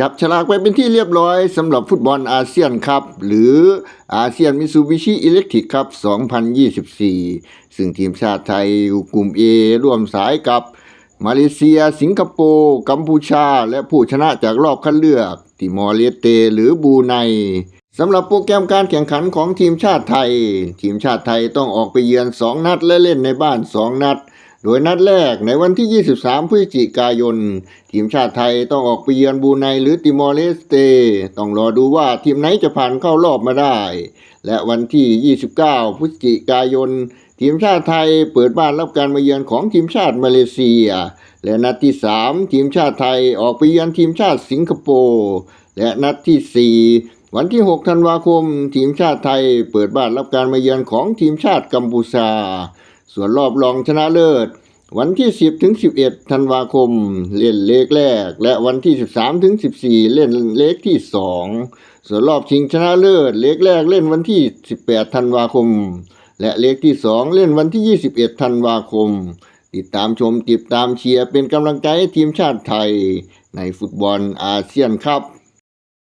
จับฉลากไปเป็นที่เรียบร้อยสำหรับฟุตบอลอาเซียนครับ หรืออาเซียนมิซูบิชิอิเล็กทริกครับ 2024 ซึ่งทีมชาติไทยอยู่กลุ่ม A ร่วมสายกับ มาเลเซีย สิงคโปร์ กัมพูชา และผู้ชนะจากรอบคัดเลือกติมอร์เลสเต หรือบูไนสำหรับโปรแกรมการแข่งขันของทีมชาติไทย ทีมชาติไทยต้องออกไปเยือน 2 นัดและเล่นในบ้าน 2 นัด โดยนัดแรกในวันที่ 23 พฤศจิกายน ทีมชาติไทยต้องออกไปเยือนบูไนหรือติมอร์เลสเต ต้องรอดูว่าทีมไหนจะผ่านเข้ารอบมาได้ และวันที่ 29 พฤศจิกายน ทีมชาติไทยเปิดบ้านรับการมาเยือนของทีมชาติมาเลเซีย และนัดที่ 3 ทีมชาติไทยออกไปเยือนทีมชาติสิงคโปร์และนัดที่ 4วันที่ 6 ธันวาคม ทีมชาติไทยเปิดบ้านรับการมาเยือนของทีมชาติกัมพูชา ส่วนรอบรองชนะเลิศ วันที่ 10 ถึง 11 ธันวาคม เล่นเลขแรก และวันที่ 13 ถึง 14 เล่นเลขที่ 2 ส่วนรอบชิงชนะเลิศ เลขแรกเล่นวันที่ 18 ธันวาคม และเลขที่ 2 เล่นวันที่ 21 ธันวาคม ติดตามชมติดตามเชียร์เป็นกำลังใจให้ทีมชาติไทย ในฟุตบอลอาเซียนครับ